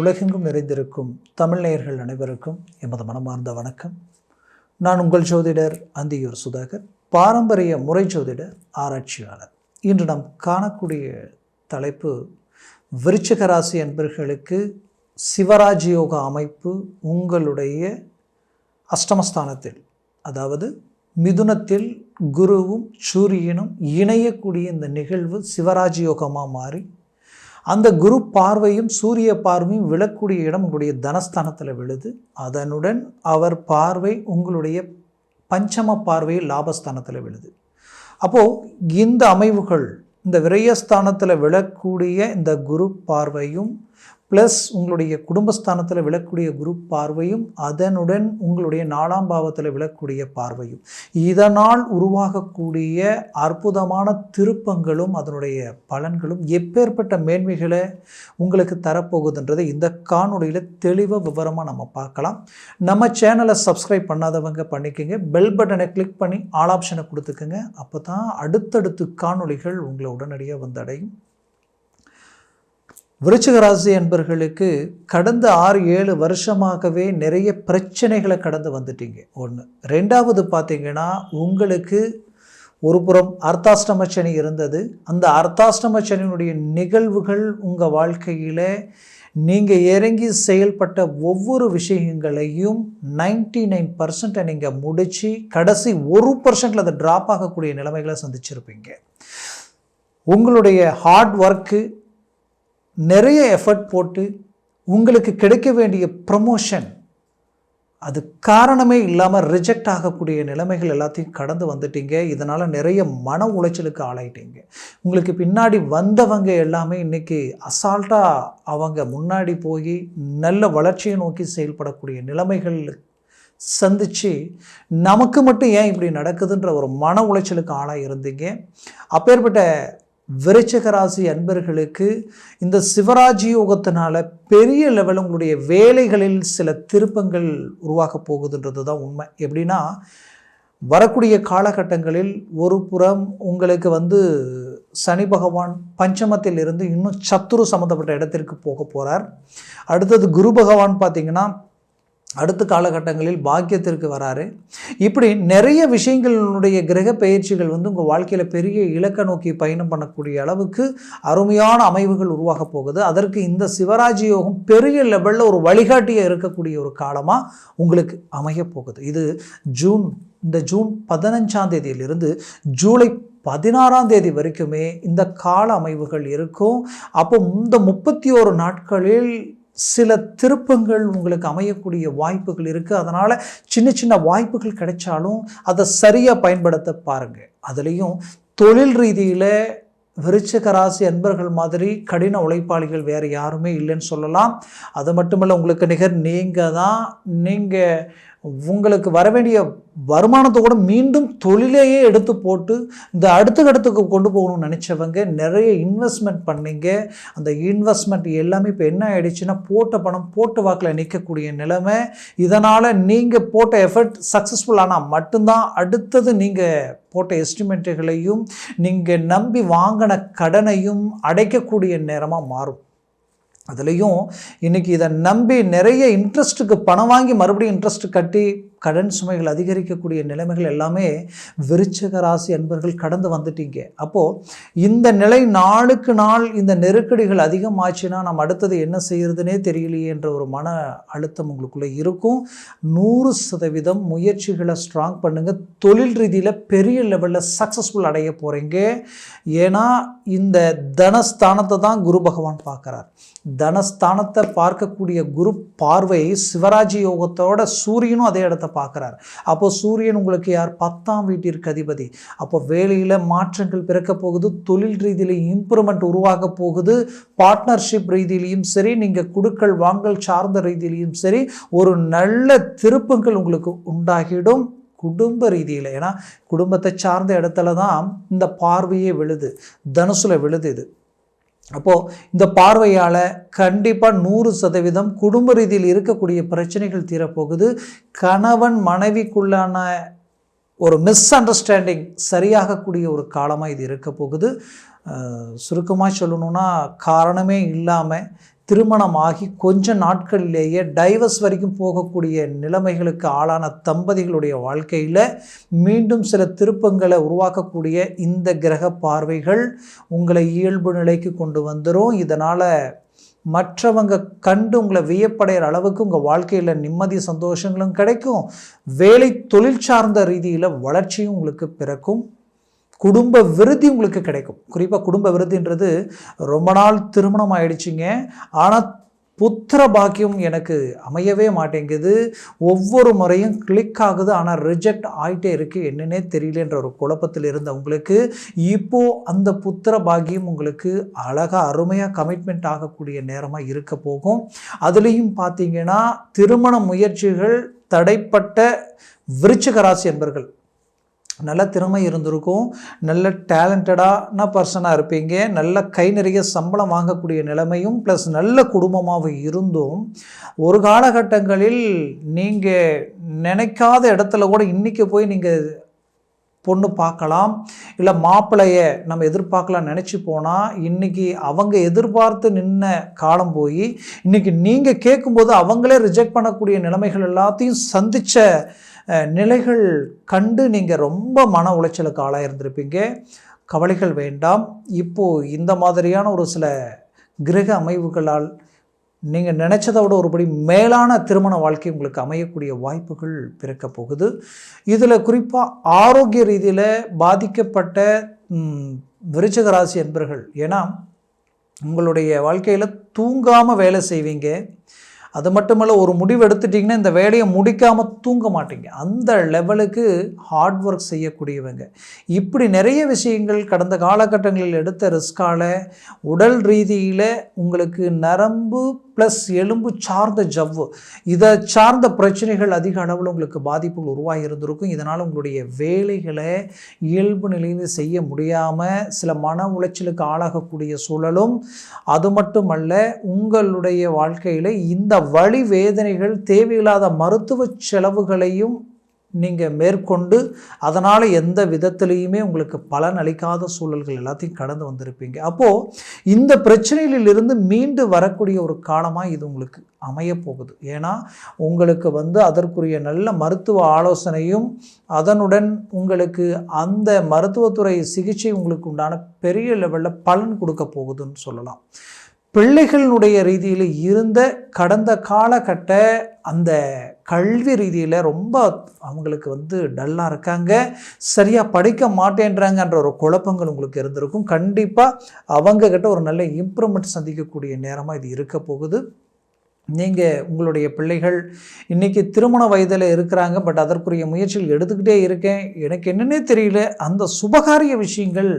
உலகெங்கும் நிறைந்திருக்கும் தமிழ்நேயர்கள் அனைவருக்கும் எமது மனமார்ந்த வணக்கம். நான் உங்கள் ஜோதிடர் அந்தியூர் சுதாகர் பாரம்பரிய முறை ஜோதிடர் ஆராய்ச்சியாளர். இன்று நாம் காணக்கூடிய தலைப்பு விருச்சிக ராசி என்பர்களுக்கு சிவராஜயோக அமைப்பு உங்களுடைய அஷ்டமஸ்தானத்தில் அதாவது மிதுனத்தில் குருவும் சூரியனும் இணையக்கூடிய இந்த நிகழ்வு சிவராஜயோகமாக மாறி அந்த குரு பார்வையும் சூரிய பார்வையும் விழக்கூடிய இடம் உங்களுடைய தனஸ்தானத்தில் விழுது. அதனுடன் அவர் பார்வை உங்களுடைய பஞ்சம பார்வை லாபஸ்தானத்தில் விழுது. அப்போது இந்த அமைவுகள் இந்த விரயஸ்தானத்தில் விழக்கூடிய இந்த குரு பார்வையும் ப்ளஸ் உங்களுடைய குடும்பஸ்தானத்தில் விழக்கூடிய குரு பார்வையும் அதனுடன் உங்களுடைய நாலாம் பாவத்தில் விழக்கூடிய பார்வையும். இதனால் உருவாகக்கூடிய அற்புதமான திருப்பங்களும் அதனுடைய பலன்களும் எப்பேற்பட்ட மேன்மைகளை உங்களுக்கு தரப்போகுதுன்றதை இந்த காணொலியில் தெளிவாக விவரமாக நம்ம பார்க்கலாம். நம்ம சேனலை சப்ஸ்கிரைப் பண்ணாதவங்க பண்ணிக்கோங்க. பெல் பட்டனை கிளிக் பண்ணி ஆல் ஆப்ஷனை கொடுத்துக்கோங்க. அப்போ தான் அடுத்தடுத்து காணொளிகள் உங்களை உடனடியாக வந்து அடையும் விருச்சிக ராசி என்பர்களுக்கு கடந்த ஆறு ஏழு வருஷமாகவே நிறைய பிரச்சனைகளை கடந்து வந்துட்டீங்க. ஒன்று ரெண்டாவது பார்த்தீங்கன்னா உங்களுக்கு ஒரு புறம் அர்த்தாஷ்டம சனி இருந்தது. அந்த அர்த்தாஷ்டம சனியினுடைய நிகழ்வுகள் உங்கள் வாழ்க்கையில் நீங்கள் இறங்கி செயல்பட்ட ஒவ்வொரு விஷயங்களையும் நைன்டி நைன் பர்சன்ட்டை நீங்கள் முடித்து கடைசி ஒரு பர்சன்டில் அதை ட்ராப் ஆகக்கூடிய நிலைமைகளை சந்திச்சிருப்பீங்க. உங்களுடைய ஹார்ட் ஒர்க்கு நிறைய எஃபர்ட் போட்டு உங்களுக்கு கிடைக்க வேண்டிய ப்ரமோஷன் அது காரணமே இல்லாமல் ரிஜெக்ட் ஆகக்கூடிய நிலைமைகள் எல்லாத்தையும் கடந்து வந்துட்டீங்க. இதனால் நிறைய மன உளைச்சலுக்கு ஆளாயிட்டீங்க. உங்களுக்கு பின்னாடி வந்தவங்க எல்லாமே இன்றைக்கி அசால்ட்டாக அவங்க முன்னாடி போய் நல்ல வளர்ச்சியை நோக்கி செயல்படக்கூடிய நிலைமைகள் சந்தித்து நமக்கு மட்டும் ஏன் இப்படி நடக்குதுன்ற ஒரு மன உளைச்சலுக்கு ஆளாக இருந்தீங்க அப்பேற்பட்ட விருச்சக ராசி அன்பர்களுக்கு இந்த சிவராஜ் யோகத்தினால பெரிய லெவல் உங்களுடைய வேலைகளில் சில திருப்பங்கள் உருவாக போகுதுன்றது தான் உண்மை. எப்படின்னா வரக்கூடிய காலகட்டங்களில் ஒரு புறம் உங்களுக்கு வந்து சனி பகவான் பஞ்சமத்தில் இருந்து இன்னும் சத்துரு சம்மந்தப்பட்ட இடத்திற்கு போக போகிறார் அடுத்தது குரு பகவான் பார்த்திங்கன்னா அடுத்த காலகட்டங்களில் பாக்கியத்திற்கு வராரு. இப்படி நிறைய விஷயங்களுடைய கிரக பயிற்சிகள் வந்து உங்கள் வாழ்க்கையில் பெரிய இலக்க நோக்கி பயணம் பண்ணக்கூடிய அளவுக்கு அருமையான அமைவுகள் உருவாக போகுது. அதற்கு இந்த சிவராஜ் யோகம் பெரிய லெவலில் ஒரு வழிகாட்டியாக இருக்கக்கூடிய ஒரு காலமாக உங்களுக்கு அமைய போகுது. இது ஜூன் இந்த ஜூன் பதினஞ்சாம் தேதியிலிருந்து ஜூலை பதினாறாம் தேதி வரைக்குமே இந்த கால அமைவுகள் இருக்கும். அப்போ இந்த முப்பத்தி ஓரு நாட்களில் சில திருப்பங்கள் உங்களுக்கு அமையக்கூடிய வாய்ப்புகள் இருக்குது அதனால் சின்ன சின்ன வாய்ப்புகள் கிடைச்சாலும் அதை சரியாக பயன்படுத்த பாருங்கள் அதுலேயும் தொழில் ரீதியில் விருச்சிக ராசி அன்பர்கள் மாதிரி கடின உழைப்பாளிகள் வேறு யாருமே இல்லைன்னு சொல்லலாம். அது மட்டுமல்ல உங்களுக்கு நிகர் நீங்கள் தான் நீங்கள் உங்களுக்கு வர வேண்டிய வருமானத்தை கூட மீண்டும் தொழிலையே எடுத்து போட்டு இந்த அடுத்த கட்டத்துக்கு கொண்டு போகணும்னு நினச்சவங்க நிறைய இன்வெஸ்ட்மெண்ட் பண்ணீங்க. அந்த இன்வெஸ்ட்மெண்ட் எல்லாமே இப்போ என்ன ஆகிடுச்சுன்னா போட்ட பணம் போட்டு வாக்கில் நிற்கக்கூடிய நிலைமை. இதனால் நீங்கள் போட்ட எஃபர்ட் சக்ஸஸ்ஃபுல் ஆனால் மட்டும்தான். அடுத்தது நீங்கள் போட்ட எஸ்டிமேட்டுகளையும் நீங்கள் நம்பி வாங்கின கடனையும் அடைக்கக்கூடிய நேரமாக மாறும். அதுலேயும் இன்றைக்கி இதை நம்பி நிறைய இன்ட்ரெஸ்ட்டுக்கு பணம் வாங்கி மறுபடியும் இன்ட்ரெஸ்ட் கட்டி கடன் சுமைகள் அதிகரிக்கக்கூடிய நிலைமைகள் எல்லாமே விருச்சக ராசி அன்பர்கள் கடந்து வந்துட்டீங்க. அப்போது இந்த நிலை நாளுக்கு நாள் இந்த நெருக்கடிகள் அதிகமாச்சுன்னா நம்ம அடுத்தது என்ன செய்கிறதுனே தெரியலையே என்ற ஒரு மன அழுத்தம் உங்களுக்குள்ளே இருக்கும். நூறு சதவீதம் முயற்சிகளை ஸ்ட்ராங் பண்ணுங்கள் தொழில் ரீதியில் பெரிய லெவலில் சக்ஸஸ்ஃபுல் அடைய போகிறீங்க ஏன்னா இந்த தனஸ்தானத்தை தான் குரு பகவான் பார்க்குறார். தனஸ்தானத்தை பார்க்கக்கூடிய குரு பார்வை சிவராஜ் யோகத்தோட சூரியனும் அதே இடத்த பார்க்குறார். அப்போ சூரியன் உங்களுக்கு யார்? பத்தாம் வீட்டிற்கு அதிபதி. அப்போ வேலையில் மாற்றங்கள் பிறக்க போகுது தொழில் ரீதியிலையும் இம்ப்ரூவ்மெண்ட் உருவாக போகுது பார்ட்னர்ஷிப் ரீதியிலையும் சரி நீங்கள் குடுக்கல் வாங்கல் சார்ந்த ரீதியிலையும் சரி ஒரு நல்ல திருப்பங்கள் உங்களுக்கு உண்டாகிடும் குடும்ப ரீதியில். ஏன்னா குடும்பத்தை சார்ந்த இடத்துல தான் இந்த பார்வையே விழுது தனுசுல விழுது இது. அப்போது இந்த பார்வையால் கண்டிப்பாக நூறு சதவீதம் குடும்ப ரீதியில் இருக்கக்கூடிய பிரச்சனைகள் தீரப்போகுது. கணவன் மனைவிக்குள்ளான ஒரு மிஸ் அண்டர்ஸ்டாண்டிங் சரியாகக்கூடிய ஒரு காலமாக இது இருக்க போகுது. சுருக்கமாக சொல்லணுன்னா காரணமே இல்லாமல் திருமணமாகி கொஞ்ச நாட்களிலேயே டைவர்ஸ் வரைக்கும் போகக்கூடிய நிலைமைகளுக்கு ஆளான தம்பதிகளுடைய வாழ்க்கையில் மீண்டும் சில திருப்பங்களை உருவாக்கக்கூடிய இந்த கிரக பார்வைகள் உங்களை இயல்பு நிலைக்கு கொண்டு வந்துடும் இதனால் மற்றவங்க கண்டு உங்களை வியப்படைகிற அளவுக்கு உங்கள் வாழ்க்கையில் நிம்மதி சந்தோஷங்களும் கிடைக்கும். வேலை தொழில் சார்ந்த ரீதியில் வளர்ச்சியும் உங்களுக்கு பிறக்கும். குடும்ப விருத்தி உங்களுக்கு கிடைக்கும். குறிப்பாக குடும்ப விருத்தின்றது ரொம்ப நாள் திருமணம் ஆயிடுச்சிங்க. ஆனால் புத்திர பாக்கியம் எனக்கு அமையவே மாட்டேங்குது. ஒவ்வொரு முறையும் கிளிக் ஆகுது. ஆனால் ரிஜெக்ட் ஆகிட்டே இருக்குது என்னன்னே தெரியலன்ற ஒரு குழப்பத்தில் இருந்த உங்களுக்கு. இப்போது அந்த புத்திர பாக்கியம் உங்களுக்கு அழகாக அருமையாக கமிட்மெண்ட் ஆகக்கூடிய நேரமாக இருக்க போகும். அதுலேயும் பார்த்தீங்கன்னா திருமண முயற்சிகள் தடைப்பட்ட விருச்சிக ராசி என்பர்கள் நல்ல திறமை இருந்திருக்கும். நல்ல டேலண்டடான பர்சனாக இருப்பீங்க. நல்ல கை நிறைய சம்பளம் வாங்கக்கூடிய நிலைமையும் ப்ளஸ் நல்ல குடும்பமாகவும் இருந்தும் ஒரு காலகட்டங்களில் நீங்கள் நினைக்காத இடத்துல கூட இன்றைக்கி போய் நீங்கள் பொண்ணு பார்க்கலாம். இல்லை மாப்பிள்ளைய நம்ம எதிர்பார்க்கலாம் நினச்சி போனால் இன்றைக்கி அவங்க எதிர்பார்த்து நின்ன காலம் போய் இன்றைக்கி நீங்கள் கேட்கும்போது அவங்களே ரிஜெக்ட் பண்ணக்கூடிய நிலைமைகள் எல்லாத்தையும் சந்தித்த நிலைகள் கண்டு நீங்கள் ரொம்ப மன உளைச்சலுக்கு ஆளாக இருந்திருப்பீங்க கவலைகள் வேண்டாம். இப்போது இந்த மாதிரியான ஒரு சில கிரக அமைவுகளால் நீங்கள் நினச்சதை விட ஒருபடி மேலான திருமண வாழ்க்கை உங்களுக்கு அமையக்கூடிய வாய்ப்புகள் பிறக்க போகுது. இதில் குறிப்பாக ஆரோக்கிய ரீதியில் பாதிக்கப்பட்ட விருச்சக ராசி என்பர்கள். ஏன்னா உங்களுடைய வாழ்க்கையில் தூங்காமல் வேலை செய்வீங்க. அது மட்டுமல்ல ஒரு முடிவு எடுத்துட்டிங்கன்னா இந்த வேலையை முடிக்காமல் தூங்க மாட்டீங்க. அந்த லெவலுக்கு ஹார்ட் ஒர்க் செய்யக்கூடியவங்க. இப்படி நிறைய விஷயங்கள் கடந்த காலகட்டங்களில் எடுத்த ரிஸ்கால் உடல் ரீதியில் உங்களுக்கு நரம்பு ப்ளஸ் எலும்பு சார்ந்த ஜவ்வு இதை சார்ந்த பிரச்சனைகள் அதிக அளவில் உங்களுக்கு பாதிப்புகள் உருவாகி இருந்திருக்கும். இதனால் உங்களுடைய வேலைகளை இயல்பு நிலையில் செய்ய முடியாமல் சில மன உளைச்சலுக்கு ஆளாகக்கூடிய சூழலும் அது மட்டுமல்ல உங்களுடைய வாழ்க்கையில் இந்த வழி வேதனைகள் தேவையில்லாத மருத்துவ செலவுகளையும் நீங்கள் மேற்கொண்டு அதனால் எந்த விதத்துலேயுமே உங்களுக்கு பலன் அளிக்காத சூழல்கள் எல்லாத்தையும் கடந்து வந்திருப்பீங்க. அப்போது இந்த பிரச்சனைகளிலிருந்து மீண்டு வரக்கூடிய ஒரு காலமாக இது உங்களுக்கு அமையப்போகுது ஏன்னா உங்களுக்கு வந்து அதற்குரிய நல்ல மருத்துவ ஆலோசனையும் அதனுடன் உங்களுக்கு அந்த மருத்துவத்துறை சிகிச்சை உங்களுக்கு உண்டான பெரிய லெவலில் பலன் கொடுக்க போகுதுன்னு சொல்லலாம். பிள்ளைகளினுடைய ரீதியில் இருந்த கடந்த காலகட்ட அந்த கல்வி ரீதியில் ரொம்ப அவங்களுக்கு வந்து டல்லாக இருக்காங்க. சரியாக படிக்க மாட்டேன்றாங்கன்ற ஒரு குழப்பங்கள் உங்களுக்கு இருந்திருக்கும். கண்டிப்பாக அவங்கக்கிட்ட ஒரு நல்ல இம்ப்ரூவ்மெண்ட் சந்திக்கக்கூடிய நேரமாக இது இருக்க போகுது. நீங்கள் உங்களுடைய பிள்ளைகள் இன்றைக்கி திருமண வயதில் இருக்கிறாங்க பட் அதற்குரிய முயற்சிகள் எடுத்துக்கிட்டே இருக்கேன். எனக்கு என்னென்னே தெரியல. அந்த சுபகாரிய விஷயங்கள்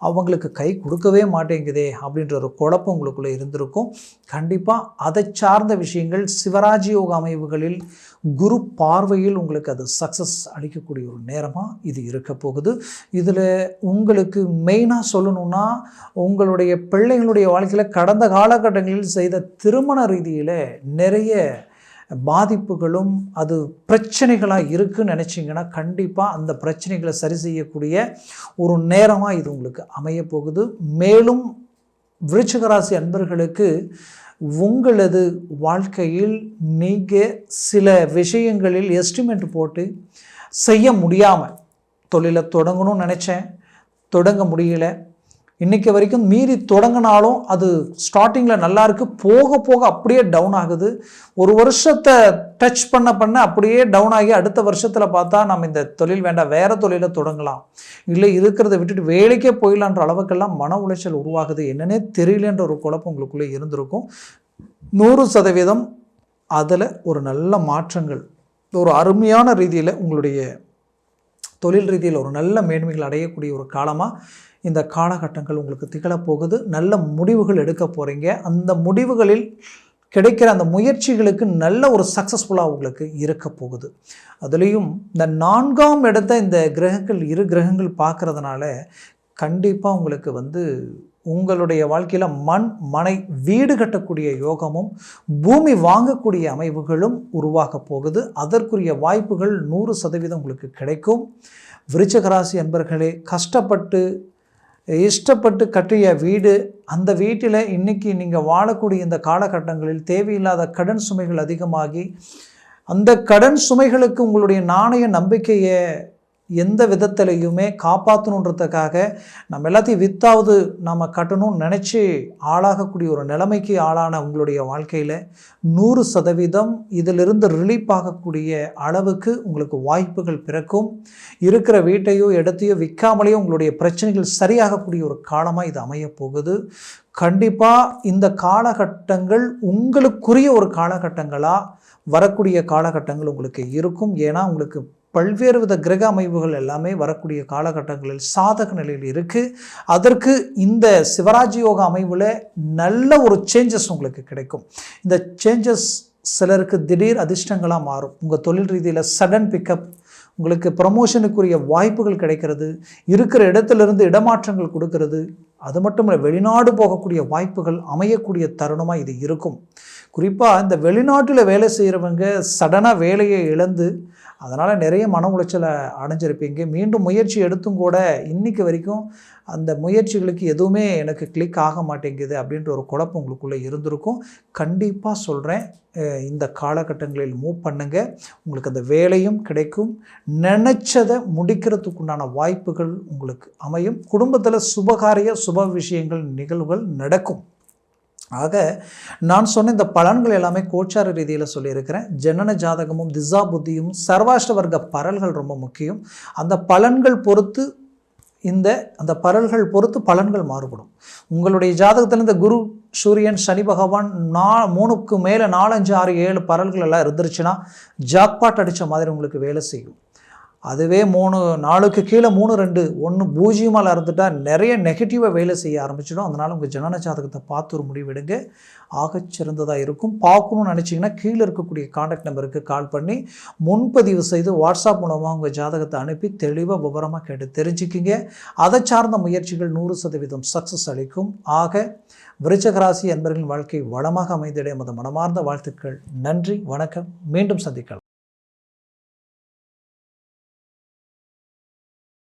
அவங்களுக்கு கை கொடுக்கவே மாட்டேங்குதே அப்படின்ற ஒரு குழப்பம் உங்களுக்குள்ளே இருந்திருக்கும். கண்டிப்பாக அதை சார்ந்த விஷயங்கள் சிவராஜ் யோக அமைவுகளில் குரு பார்வையில் உங்களுக்கு அது சக்ஸஸ் அளிக்கக்கூடிய ஒரு நேரமாக இது இருக்க போகுது. இதில் உங்களுக்கு மெயினாக சொல்லணுன்னா உங்களுடைய பிள்ளைகளுடைய வாழ்க்கையில் கடந்த காலகட்டங்களில் செய்த திருமண ரீதியில் நிறைய பாதிப்புகளும் அது பிரச்சனைகளாக இருக்குன்னு நினச்சிங்கன்னா கண்டிப்பாக அந்த பிரச்சனைகளை சரி செய்யக்கூடிய ஒரு நேரமாக இது உங்களுக்கு அமைய போகுது. மேலும் விருச்சகராசி அன்பர்களுக்கு உங்களது வாழ்க்கையில் நீங்கள் சில விஷயங்களில் எஸ்டிமேட் போட்டு செய்ய முடியாமல் தொழிலை தொடங்கணும்னு நினச்சேன். தொடங்க முடியல. இன்றைக்கி வரைக்கும் மீறி தொடங்கினாலும் அது ஸ்டார்டிங்கில் நல்லா இருக்குது போக போக அப்படியே டவுன் ஆகுது. ஒரு வருஷத்தை டச் பண்ண பண்ண அப்படியே டவுன் ஆகி அடுத்த வருஷத்தில் பார்த்தா நம்ம இந்த தொழில் வேண்டாம் வேறு தொழிலை தொடங்கலாம். இல்லை இருக்கிறத விட்டுட்டு வேலைக்கே போயிடலான்ற அளவுக்கெல்லாம் மன உளைச்சல் உருவாகுது. என்னன்னே தெரியலன்ற ஒரு குழப்பம் உங்களுக்குள்ளே இருந்திருக்கும். நூறு சதவீதம் அதில் ஒரு நல்ல மாற்றங்கள் ஒரு அருமையான ரீதியில் உங்களுடைய தொழில் ரீதியில் ஒரு நல்ல மேன்மைகள் அடையக்கூடிய ஒரு காலமாக இந்த காலகட்டங்கள் உங்களுக்கு திகழப்போகுது. நல்ல முடிவுகள் எடுக்க போகிறீங்க அந்த முடிவுகளில் கிடைக்கிற அந்த முயற்சிகளுக்கு நல்ல ஒரு சக்ஸஸ்ஃபுல்லாக உங்களுக்கு இருக்க போகுது. அதுலேயும் இந்த நான்காம் இடத்த இந்த கிரகங்கள் இரு கிரகங்கள் பார்க்குறதுனால கண்டிப்பாக உங்களுக்கு வந்து உங்களுடைய வாழ்க்கையில் மண் மனை வீடு கட்டக்கூடிய யோகமும் பூமி வாங்கக்கூடிய அமைவுகளும் உருவாக போகுது. அதற்குரிய வாய்ப்புகள் நூறு சதவீதம் உங்களுக்கு கிடைக்கும். விருச்சகராசி என்பர்களே கஷ்டப்பட்டு இஷ்டப்பட்டு கட்டிய வீடு அந்த வீட்டில் இன்றைக்கி நீங்கள் வாழக்கூடிய இந்த காலகட்டங்களில் தேவையில்லாத கடன் சுமைகள் அதிகமாகி அந்த கடன் சுமைகளுக்கு உங்களுடைய நாணய நம்பிக்கையை எந்த விதத்திலையுமே காப்பாற்றணுன்றதுக்காக நம்ம எல்லாத்தையும் வித்தாவது நாம் கட்டணும்னு நினச்சி ஆளாகக்கூடிய ஒரு நிலைமைக்கு ஆளான உங்களுடைய வாழ்க்கையில் நூறு சதவீதம் இதிலிருந்து ரிலீப் ஆகக்கூடிய அளவுக்கு உங்களுக்கு வாய்ப்புகள் பிறக்கும். இருக்கிற வீட்டையோ இடத்தையோ விற்காமலேயோ உங்களுடைய பிரச்சனைகள் சரியாகக்கூடிய ஒரு காலமாக இது அமையப் போகுது. கண்டிப்பாக இந்த காலகட்டங்கள் உங்களுக்குரிய ஒரு காலகட்டங்களாக வரக்கூடிய காலகட்டங்கள் உங்களுக்கு இருக்கும். ஏன்னா உங்களுக்கு பல்வேறு வித கிரக அமைவுகள் எல்லாமே வரக்கூடிய காலகட்டங்களில் சாதக நிலையில் இருக்குது அதற்கு இந்த சிவராஜ் யோகா அமைவில் நல்ல ஒரு சேஞ்சஸ் உங்களுக்கு கிடைக்கும். இந்த சேஞ்சஸ் சிலருக்கு திடீர் அதிர்ஷ்டங்களாக மாறும். உங்கள் தொழில் ரீதியில் சடன் பிக்கப் உங்களுக்கு ப்ரமோஷனுக்குரிய வாய்ப்புகள் கிடைக்கிறது. இருக்கிற இடத்துலேருந்து இடமாற்றங்கள் கொடுக்கறது. அது மட்டும் இல்லை வெளிநாடு போகக்கூடிய வாய்ப்புகள் அமையக்கூடிய தருணமாக இது இருக்கும். குறிப்பாக இந்த வெளிநாட்டில் வேலை செய்கிறவங்க சடனாக வேலையை இழந்து அதனால் நிறைய மன உளைச்சலை அடைஞ்சிருப்பீங்க. மீண்டும் முயற்சி எடுத்தும் கூட இன்றைக்கு வரைக்கும் அந்த முயற்சிகளுக்கு எதுவுமே எனக்கு கிளிக் ஆக மாட்டேங்குது அப்படின்ற ஒரு குழப்பம் உங்களுக்குள்ளே இருந்திருக்கும். கண்டிப்பாக சொல்கிறேன் இந்த காலகட்டங்களில் மூவ் பண்ணுங்கள் உங்களுக்கு அந்த வேலையும் கிடைக்கும். நினச்சதை முடிக்கிறதுக்குண்டான வாய்ப்புகள் உங்களுக்கு அமையும். குடும்பத்தில் சுபகாரிய சுப விஷயங்கள் நிகழ்வுகள் நடக்கும். ஆக நான் சொன்ன இந்த பலன்கள் எல்லாமே கோச்சார ரீதியில் சொல்லியிருக்கிறேன். ஜனன ஜாதகமும் திசா புத்தியும் சர்வாஷ்ட வர்க்க பரல்கள் ரொம்ப முக்கியம். அந்த பலன்கள் பொறுத்து இந்த அந்த பரல்கள் பொறுத்து பலன்கள் மாறுபடும். உங்களுடைய ஜாதகத்தில் இந்த குரு சூரியன் சனி பகவான் நா மூணுக்கு மேலே நாலஞ்சு ஆறு ஏழு பரல்கள் எல்லாம் இருந்துருச்சுன்னா ஜாக்பாட் அடித்த மாதிரி உங்களுக்கு வேலை செய்யும். அதுவே மூணு நாளுக்கு கீழே மூணு ரெண்டு ஒன்று பூஜ்ஜியமாக இறந்துட்டால் நிறைய நெகட்டிவாக வேலை செய்ய ஆரம்பிச்சிடும். அதனால் உங்கள் ஜனன ஜாதகத்தை பார்த்து ஒரு முடிவெடுங்க ஆகச்சிறந்ததாக இருக்கும். பார்க்கணும்னு நினச்சிங்கன்னா கீழே இருக்கக்கூடிய காண்டாக்ட் நம்பருக்கு கால் பண்ணி முன்பதிவு செய்து வாட்ஸ்அப் மூலமாக உங்கள் ஜாதகத்தை அனுப்பி தெளிவாக விவரமாக கேட்டு தெரிஞ்சுக்கிங்க. அதை சார்ந்த முயற்சிகள் நூறு சதவீதம் சக்ஸஸ் அளிக்கும். ஆக விருச்சகராசி என்பர்களின் வாழ்க்கை வளமாக அமைந்திட மது மனமார்ந்த வாழ்த்துக்கள். நன்றி வணக்கம். மீண்டும் சந்திக்கலாம்.